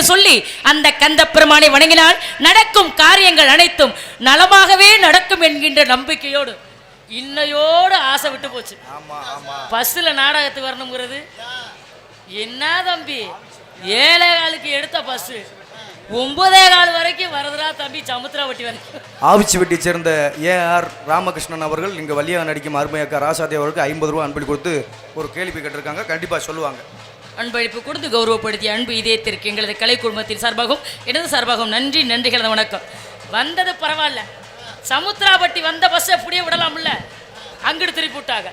என்று சொல்லி அந்த கந்த பெருமானை வணங்கினால் நடக்கும் காரியங்கள் அனைத்தும் நலமாகவே நடக்கும் என்கின்ற நம்பிக்கையோடு இன்னையோடு ஆசை விட்டு போச்சு. ஆமா ஆமா. பஸ்ஸில் நாடகத்துக்கு வரணுங்கிறது. என்ன தம்பி? ஏழே காலுக்கு எடுத்த பஸ்ஸு ஒன்பதே கால் வரைக்கும் வருதுடா தம்பி சமுத்திரவட்டி வரைக்கும். ஆவிச்சிவெட்டியை சேர்ந்த ஏ ஆர் ராமகிருஷ்ணன் அவர்கள் இங்கே வழியாக நடிக்கும் அருமையாக்கா ராசாதேவி அவர்களுக்கு ஐம்பது ரூபா அன்பளி கொடுத்து ஒரு கேள்வி கேட்டிருக்காங்க. கண்டிப்பாக சொல்லுவாங்க. அன்பளிப்பு கொடுத்து கௌரவப்படுத்திய அன்பு இதயத்திற்கு எங்களது கலை குடும்பத்தின் சார்பாகவும் எனது சார்பாகவும் நன்றி நன்றிகளது வணக்கம். வந்தது பரவாயில்ல. சமுத்திராபட்டி வந்த பஸ் அப்படியே விடலாம்ல? அங்கிட்டு திருப்பி விட்டாங்க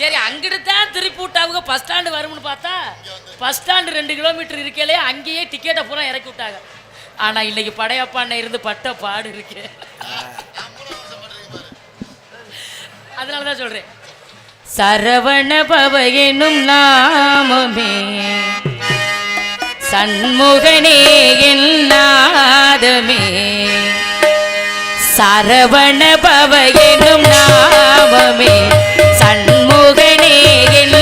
சரி அங்கிட்டு தான் திருப்பி விட்டாங்க பஸ் ஸ்டாண்டு வரும்னு பார்த்தா பஸ் ஸ்டாண்டு ரெண்டு கிலோமீட்டர் இருக்கையிலே அங்கேயே டிக்கெட்டை பூரா இறக்கி விட்டாங்க ஆனால் இன்னைக்கு படையப்பாண்ண இருந்து பட்ட பாடு இருக்கு. அதனால தான் சொல்கிறேன் சரவண பவ எனும் நாமமே. சண்முகனே என் நாதமே. சரவண பவ எனும் நாமமே. சண்முகனே என்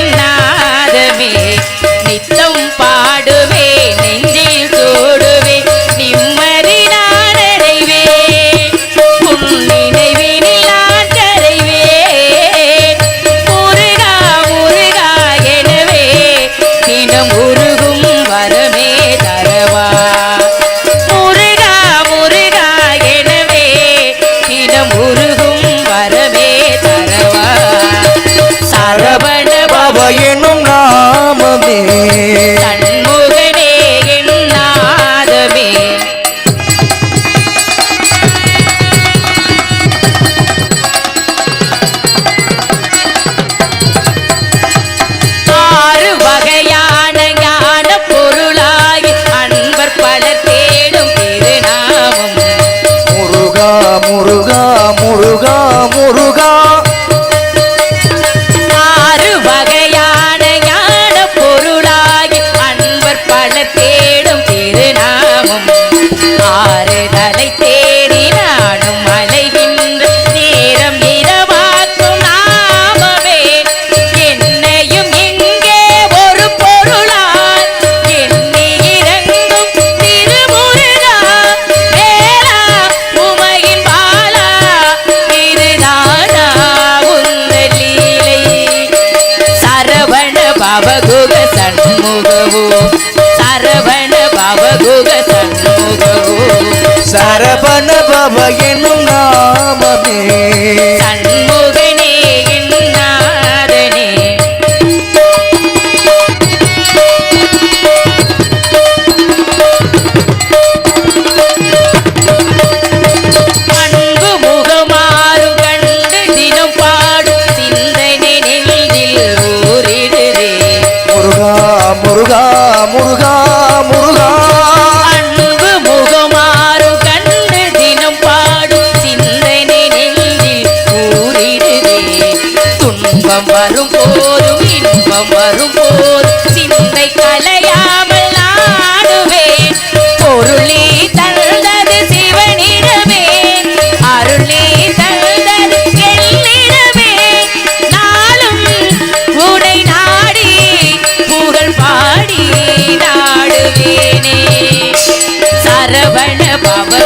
side up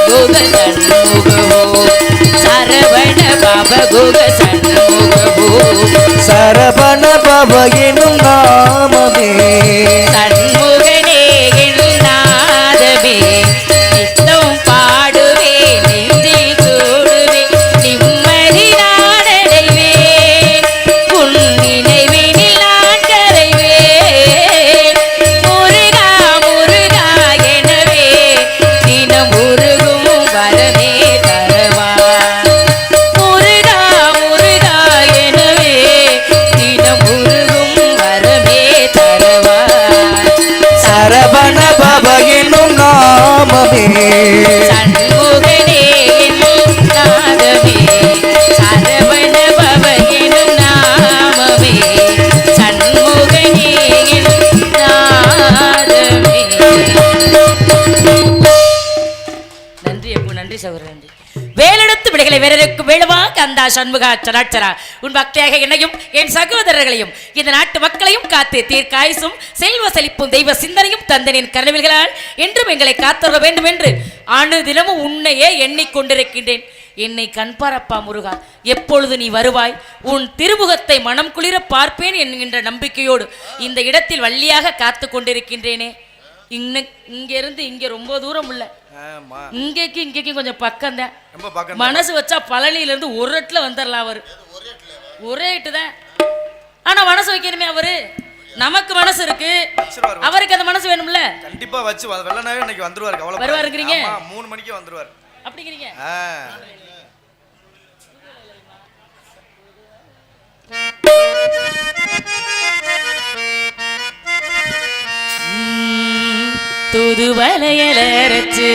பவகுக சண்முகவோ சரவண சரபண பவ எனும் நாமமே. சண்முக வேளவா சண்முகா சராட்சரா உன் பக்தியாக என்னையும் என் சகோதரர்களையும் இந்த நாட்டு மக்களையும் காத்து தீர்க்காயுசும் செல்வ செழிப்பும் தெய்வ சிந்தனையும் தந்தனின் கருவில்களால் என்றும் எங்களை காத்தருள வேண்டும் என்று அணு தினமும் உன்னையே எண்ணிக்கொண்டிருக்கின்றேன். என்னை கண்பாரப்பா முருகா. எப்பொழுது நீ வருவாய்? உன் திருமுகத்தை மனம் குளிர பார்ப்பேன் என்கின்ற நம்பிக்கையோடு இந்த இடத்தில் வள்ளியாக காத்து கொண்டிருக்கின்றேனே இங்கிருந்து இங்க ரொம்ப தூரம் இல்ல இங்கேக்கு இங்கேக்கு கொஞ்சம் பக்கம் தான். மனசு வச்சா பழனியில இருந்து ஒரு இடத்துல வந்துடலாம் அவரு. ஒரே இட்டு தான். ஆனா மனசு வைக்கணுமே அவரு. நமக்கு மனசு இருக்கு. அவருக்கு அந்த மனசு வேணும்ல. கண்டிப்பா வச்சு வெள்ளனாவே இன்னைக்கு வந்துருவாரு கவலை வருவாருங்கிறீங்க? மூணு மணிக்கே வந்துருவாரு. அப்படிங்கிறீங்க? ஆ. தூது வலையல அரைச்சு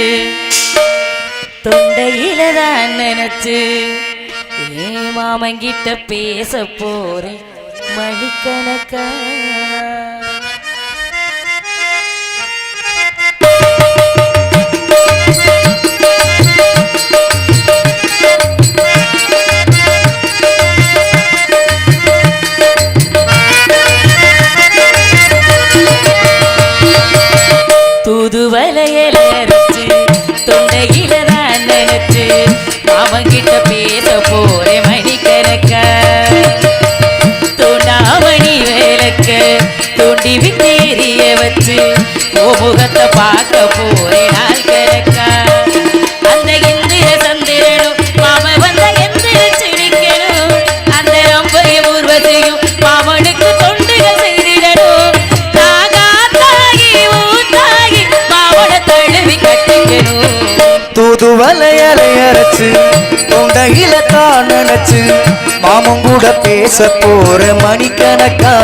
தொண்டையில தான் நினைச்சு ஏ மாமங்கிட்ட பேச போறேன்? மணிக்கணக்கா? மாமங்கிட்ட பேச போறேன் மணிக்கணக்கா தூண்டாமணி வேலக்க தூண்டி விட்டு எரிய வச்சு ஓ முகத்தை பார்க்க போறேன் நாள் கிழக்கா அந்த இந்திர சந்திரனும் மாம வந்த எந்திர சிரிக்கணும். அந்த ரம்பையும் உருவத்தையும் மாமனுக்கு தொண்டுகள் செய்திடணும். தாகா தாகி ஊத்தாகி மாமனை தழுவி கட்டிக்கணும். தூது வலையலை தொண்டையில தான் நினைச்சு மாமன் கூட பேச போற மணிக்கணக்கா.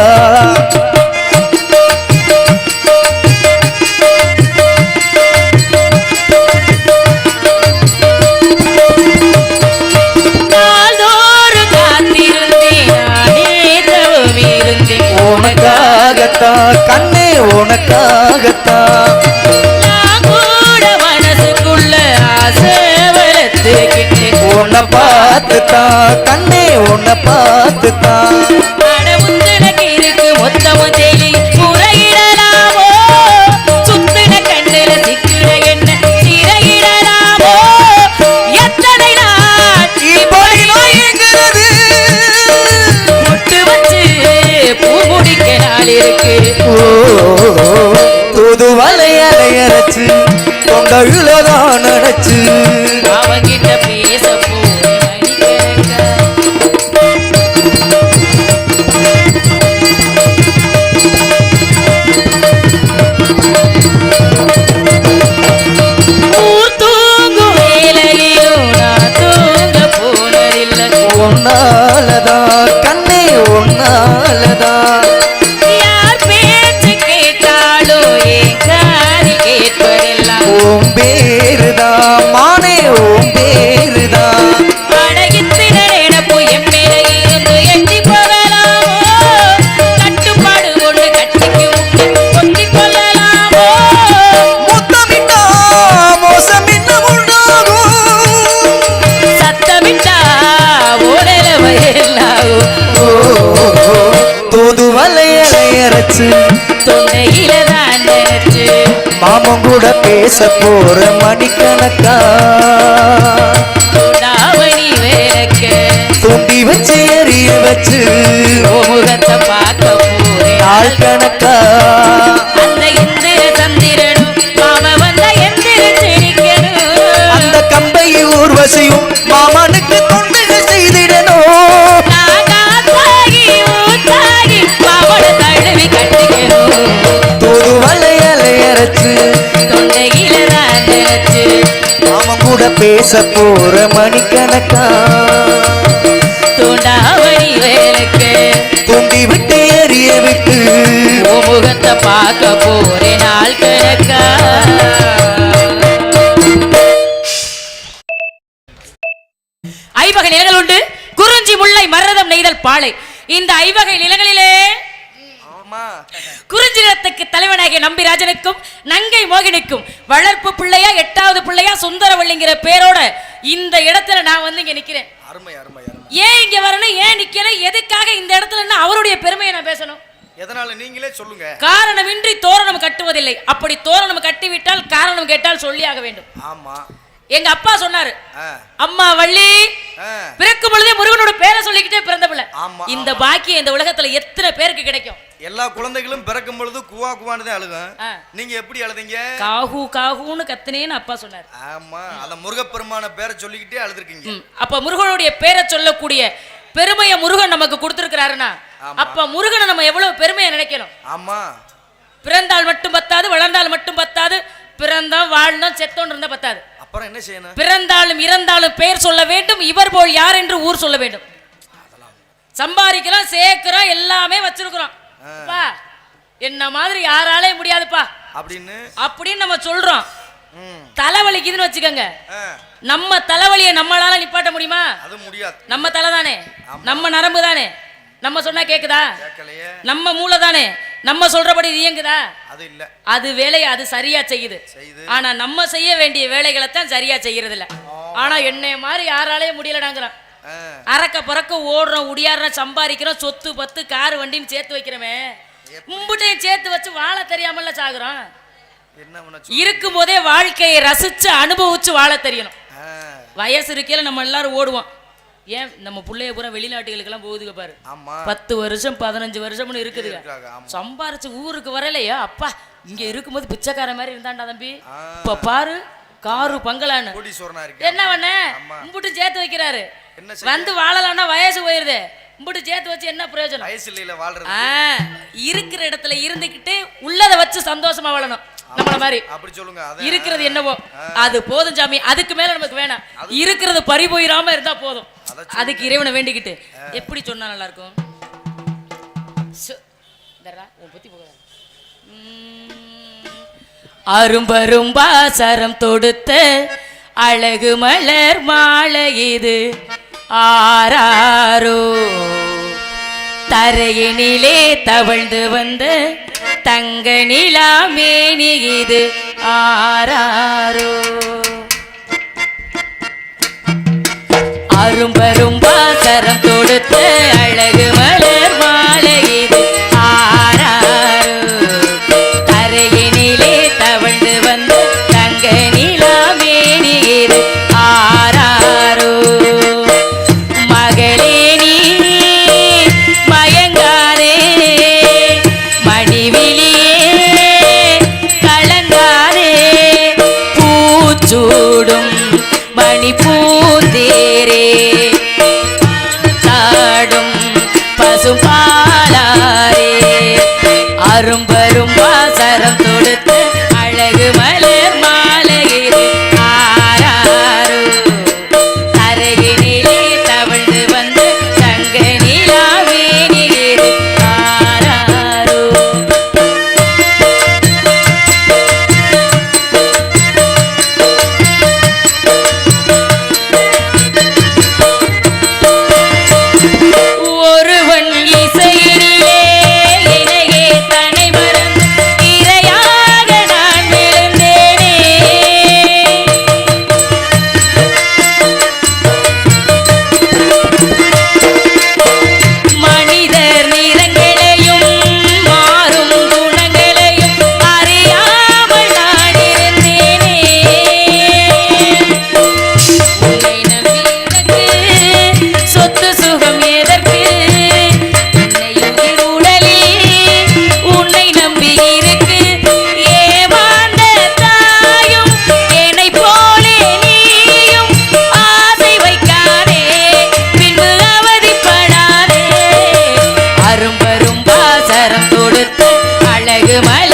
உனக்காகத்தான் கண்ணே உனக்காகத்தான். உன்னை பார்த்து தான் கண்ணே உன்னை பார்த்து தான் அட முத்துனக்கு இருக்கு மொத்தமும் தெளி முறையிடலாமோ? சுத்துன கண்ணுல சிக்குற என்ன சிறையிடலாமோ? எத்தனை நோய்கிறது. முட்டு வச்சு பூ முடிக்க நாள் இருக்கு. தூது வலையலை அரைச்சு தொண்டையில தான் நினைச்சு அரைச்சு தொண்டையில தான் மாமன் கூட பேச போற மணிக்கணக்கா? தாவணி வேலைக்க தூண்டி வச்சு எரிய வச்சு. முகத்தை பார்க்க போறேன். நாள் கணக்கா? பேச போற மணிக்கணக்கா தூண்டாவணி வேலைக்கு தூண்டி விட்டு எரிய விட்டு முகத்தை பார்க்க போறேன் நாள் கிழக்கா ஐவகை நிலங்கள் உண்டு. குறிஞ்சி முல்லை மரதம் நெய்தல் பாலை. இந்த ஐவகை நிலங்களிலே குறிஞ்சி நிலத்துக்கு தலைவனாகிய நம்பிராஜனுக்கும் நங்கை மோகினிக்கும் வளர்ப்பு பிள்ளையா எட்டாவது பிள்ளையா சுந்தரவள்ளிங்கிற பேரோட இந்த இடத்துல நான் வந்து இங்க நிக்கிறேன். அருமை அருமை அருமை. ஏன் இங்க வரணும் ஏன் நிக்கல எதுக்காக இந்த இடத்துல அவருடைய பெருமையை நான் பேசணும்? எதனால? நீங்களே சொல்லுங்க. காரணமின்றி தோரணம் கட்டுவதில்லை. அப்படி தோரணம் கட்டிவிட்டால் காரணம் கேட்டால் சொல்லியாக வேண்டும். ஆமா. எங்க அப்பா சொன்னாரு அம்மா வள்ளி பிறக்கும் பொழுதே முருகனோட பேரை சொல்லிக்கிட்டே பிறந்த பிள்ளை. இந்த பாக்கியம் இந்த உலகத்துல எத்தனை பேருக்கு கிடைக்கும்? எல்லா குழந்தைகளும் பிறக்கும் பொழுது குவா குவான்னு தான் அழுகும். நீங்க எப்படி அழுதீங்க? காஹூ காஹூன்னு கத்துனேன்னு அப்பா சொன்னார். ஆமா அத முருகப்பெருமான பேரை சொல்லிக்கிட்டே அழுதுருக்கீங்க. அப்ப முருகனுடைய பேரை சொல்லக்கூடிய பெருமையை முருகன் நமக்கு கொடுத்திருக்கிறாருன்னா. அப்ப முருகனை நம்ம எவ்வளவு பெருமையை நினைக்கணும்? ஆமா. பிறந்தால் மட்டும் பத்தாது வளர்ந்தால் மட்டும் பத்தாது பிறந்தோம் வாழ்ந்தோம் செத்தோம் இருந்தா பத்தாது. அப்புறம் என்ன செய்யணும்? பிறந்தாலும் இறந்தாலும் பெயர் சொல்ல வேண்டும். இவர் போல் யார் என்று ஊர் சொல்ல வேண்டும். சம்பாதிக்கிறோம் சேர்க்கிறோம் எல்லாமே வச்சிருக்கிறோம். என்ன மாதிரி யாராலே முடியாதுப்பா. அப்படின்னு? அப்படின்னு நம்ம சொல்றோம். தலைவலிக்குதுன்னு வச்சுக்கோங்க. நம்ம தலைவலியை நம்மளால நிப்பாட்ட முடியுமா? அது முடியாது. நம்ம தலை தானே. ஆமா. நம்ம நரம்பு தானே. நம்ம சொன்னா கேக்குதா? நம்ம மூளை தானே. நம்ம சொல்றபடி இது இயங்குதா? அது இல்ல. அது வேலையை அது சரியா செய்யுது. ஆனா நம்ம செய்ய வேண்டிய வேலைகளை தான் சரியா செய்யறது இல்ல ஆனா என்னைய மாதிரி யாராலையும் முடியலடாங்கிறான். அறக்க பறக்க ஓடுறோம் உடியாடுறோம் சம்பாதிக்கிறோம் சொத்து பத்து கார் வண்டின்னு சேர்த்து வைக்கிறோமே. மும்புட்டையும் சேர்த்து வச்சு வாழ தெரியாமல சாகுறோம் இருக்கும் போதே வாழ்க்கையை ரசிச்சு அனுபவிச்சு வாழ தெரியணும். வயசு இருக்கையில நம்ம எல்லாரும் ஓடுவோம். ஏன் நம்ம பிள்ளைய பூரா வெளிநாட்டுகளுக்கெல்லாம் போகுதுங்க பாரு. ஆமா. பத்து வருஷம் பதினஞ்சு வருஷம்னு இருக்குதுங்க ஆமா. சம்பாரிச்சு ஊருக்கு வரலையா? அப்பா இங்க இருக்கும்போது பிச்சைக்கார மாதிரி இருந்தான்டா தம்பி. இப்ப பாரு காரு பங்களான்னு. என்ன பண்ண? ஆமா. உம்புட்டு சேர்த்து வைக்கிறாரு. வந்து வாழலாம்னா வயசு போயிருது. உம்புட்டு சேர்த்து வச்சு என்ன பிரயோஜனம்? வயசு இல்லையில வாழ்றது ஆ, இருக்கிற இடத்துல இருந்துகிட்டு உள்ளதை வச்சு சந்தோஷமா வாழணும். நம்மள மாதிரி. அப்படி சொல்லுங்க இருக்கிறது என்னவோ? அது போதும் சாமி. அதுக்கு மேல நமக்கு வேணாம். இருக்கிறது பறி போயிடாம இருந்தா போதும். அத அதுக்கு இறைவனை வேண்டிக்கிட்டு. எப்படி சொன்னா நல்லா இருக்கும் சு, இந்தர்ரா, உன் புத்தி போகாது. உம், அரும்பரும்பா சரம் தொடுத்த அழகு மலர் மாலை இது. ஆராரோ. தரையினிலே தவழ்ந்து வந்த தங்க நிலாமேனி இது ஆராரோ. அரும்பரும்பா சரம் தொடுத்த அழகு மலர் பூச்சூடும் மணி பூந்தேரே. தாடும் பசுபாலாரே அரும்பரும் வாசரம் தொடுத்து அழகு Открывай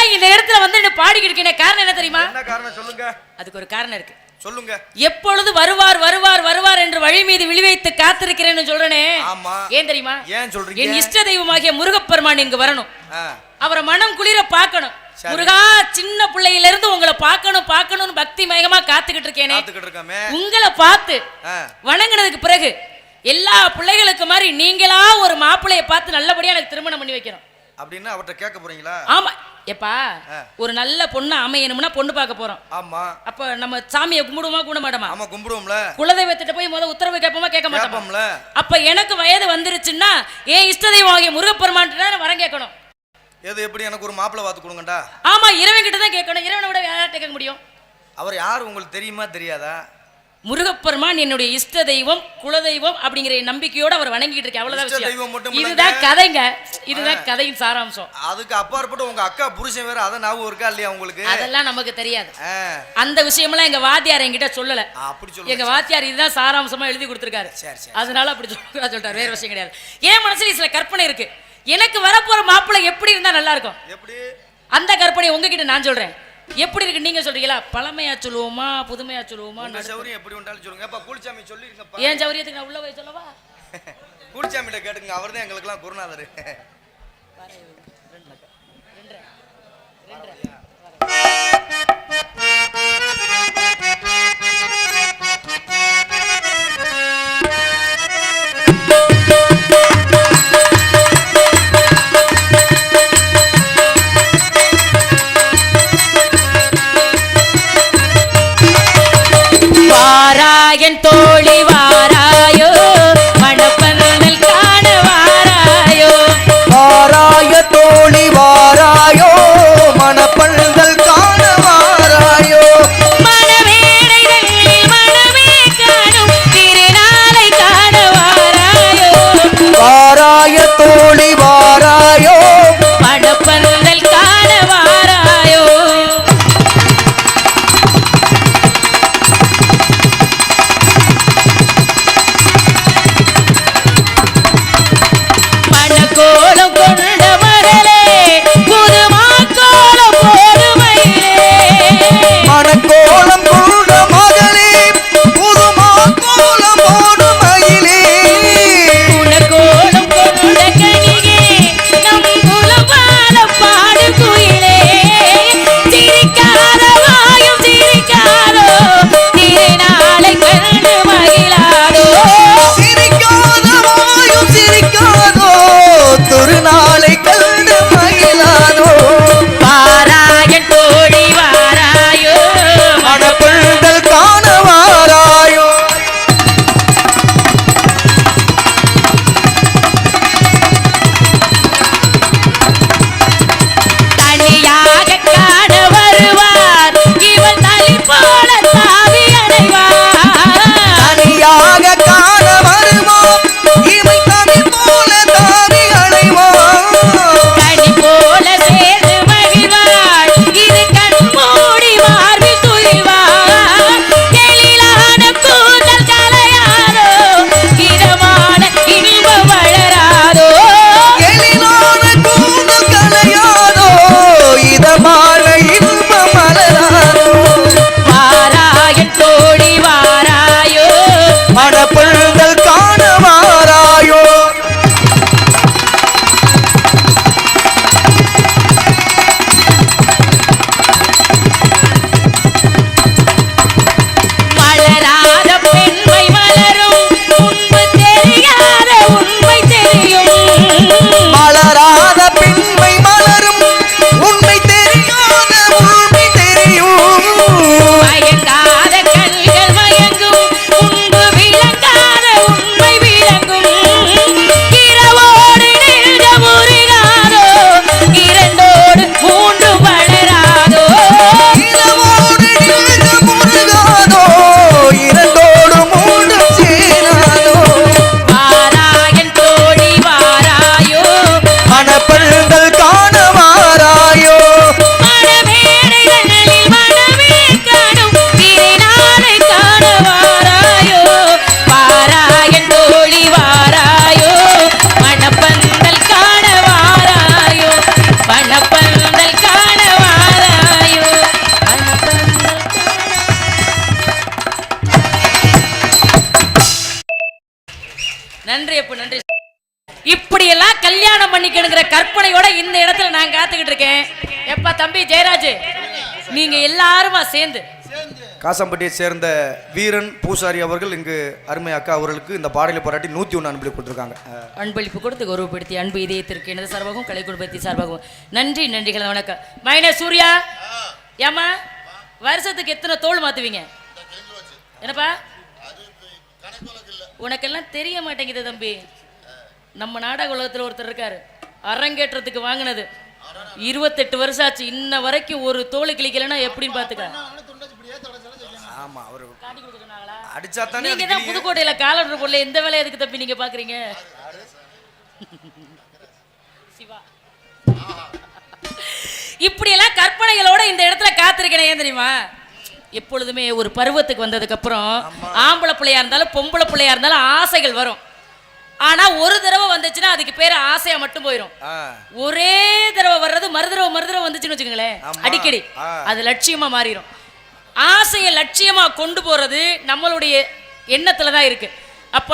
இப்படியெல்லாம் இந்த இடத்துல வந்து என்ன பாடிக்கிட்டு இருக்கேன் காரணம் என்ன தெரியுமா? என்ன காரணம் சொல்லுங்க. அதுக்கு ஒரு காரணம் இருக்கு. சொல்லுங்க. எப்பொழுது வருவார் வருவார் வருவார் என்று வழி மீது விழிவைத்து காத்திருக்கிறேன்னு சொல்றேனே. ஏன் தெரியுமா? ஏன் சொல்றீங்க? என் இஷ்ட தெய்வமாகிய முருகப்பெருமான் இங்கு வரணும். அவரை மனம் குளிர பார்க்கணும். முருகா சின்ன பிள்ளையில இருந்து உங்களை பார்க்கணும் பார்க்கணும்னு பக்தி மயமா காத்துக்கிட்டு இருக்கேனே. உங்களை பார்த்து வணங்கினதுக்கு பிறகு எல்லா பிள்ளைகளுக்கு மாதிரி நீங்களா ஒரு மாப்பிள்ளைய பார்த்து நல்லபடியா எனக்கு திருமணம் பண்ணி வைக்கணும். அப்படின்னு அவர்ட்ட கேட்க போறீங்களா? ஆமா. எப்பா. ஒரு நல்ல பொண்ணு அமையணும்னா பொண்ணு பார்க்க போறோம். ஆமா. அப்ப நம்ம சாமியை கும்பிடுவோமா கும்பிட மாட்டோமா ஆமா கும்பிடுவோம்ல. குலதெய்வத்திட்ட போய் முத உத்தரவு கேட்போமா கேட்க மாட்டோமா கேட்போம்ல. அப்ப எனக்கு வயது வந்துருச்சுன்னா ஏன் இஷ்ட தெய்வம் ஆகிய முருகப்பெருமான் வரம் கேட்கணும். எது எப்படி? எனக்கு ஒரு மாப்பிள்ளை பார்த்து கொடுங்கடா ஆமா இறைவன் கிட்ட தான் கேட்கணும். இறைவனை விட யார்கிட்ட கேட்க முடியும்? அவர் யார் உங்களுக்கு தெரியுமா தெரியாதா? முருகப்பெருமான் என்னுடைய இஷ்ட தெய்வம் குலதெய்வம் அப்படிங்கிற நம்பிக்கையோட அவர் வணங்கிட்டு இருக்கேன். அவ்வளவுதான் விஷயம். இதுதான். கதைங்க. இதுதான் கதையின் சாராம்சம். அதுக்கு அப்பாற்பட்டு உங்க அக்கா புருஷன் வேற அதை ஞாபகம் இருக்கா இல்லையா உங்களுக்கு? அதெல்லாம் நமக்கு தெரியாது. அந்த விஷயமெல்லாம் எங்க வாத்தியார் என்கிட்ட சொல்லல. அப்படி சொல்லுங்க. எங்க வாத்தியார் இதுதான் சாராம்சமா எழுதி கொடுத்துருக்காரு. அதனால அப்படி சொல்ல சொல்லிட்டாரு வேற விஷயம் கிடையாது. என் மனசுல சில கற்பனை இருக்கு. எனக்கு வரப்போற மாப்பிள்ளை எப்படி இருந்தா நல்லா இருக்கும்? எப்படி? அந்த கற்பனை உங்ககிட்ட நான் சொல்றேன். எப்படி இருக்கு நீங்க சொல்றீங்களா? பழமையா சொல்லுவோமா புதுமையா சொல்லுவோமா உங்க சௌரியம் எப்படி உண்டாலும் சொல்லுங்க. அப்பா கூலிச்சாமி சொல்லிருங்கப்பா. ஏன் சௌரியத்துக்கு நான் உள்ள போய் சொல்லவா? கூலிச்சாமிகிட்ட கேட்டுங்க அவர் தான் எங்களுக்கெல்லாம் குருநாதர். வாராயன் இருக்கேன் எப்பா தம்பி ஜெயராஜ் நீங்க எல்லாருமா சேர்ந்து. காசம்பட்டியை சேர்ந்த வீரன் பூசாரி அவர்கள் இங்கு அருமை அக்கா அவர்களுக்கு இந்த பாடலை பாராட்டி நூற்றி ஒன்று அன்பளி கொடுத்துருக்காங்க. அன்பளிப்பு கொடுத்து கௌரவப்படுத்தி அன்பு இதயத்திற்கு எனது சார்பாகவும் கலை குடும்பத்தின் சார்பாகவும் நன்றி நன்றிகள் வணக்கம். மைனே சூர்யா ஏமா வருஷத்துக்கு எத்தனை தோல் மாத்துவீங்க? என்னப்பா? உனக்கெல்லாம் தெரிய மாட்டேங்குது தம்பி. நம்ம நாடக உலகத்துல ஒருத்தர் இருக்காரு. அரங்கேற்றத்துக்கு வாங்கினது. இருபத்தெட்டு வருஷம் ஆச்சு. இன்ன வரைக்கும் ஒரு தோல் கிளிக்கலைன்னா எப்படின்னு பாத்துக்க ஆமா அவர் அடிச்சா தானே நீங்க தான் புதுக்கோட்டையில காலர் போடல எந்த வேலையை எதுக்கு தம்பி நீங்க பாக்குறீங்க? சிவா. இப்படியெல்லாம் கற்பனைகளோட இந்த இடத்துல காத்திருக்கேன் ஏன் தெரியுமா? எப்பொழுதுமே ஒரு பருவத்துக்கு வந்ததுக்கு அப்புறம் ஆம்பளை பிள்ளையா இருந்தாலும் பொம்பளை பிள்ளையா இருந்தாலும் ஆசைகள் வரும். ஆனா ஒரு தடவை வந்துச்சுன்னா அதுக்கு பேரு ஆசையா மட்டும் போயிடும் ஒரே தடவை வர்றது மறுதடவை மறுதடவை வந்துச்சுன்னு வச்சுக்கோங்களேன். அடிக்கடி. அது லட்சியமா மாறிடும் ஆசையை லட்சியமா கொண்டு போறது நம்மளுடைய எண்ணத்துல தான் இருக்கு. அப்ப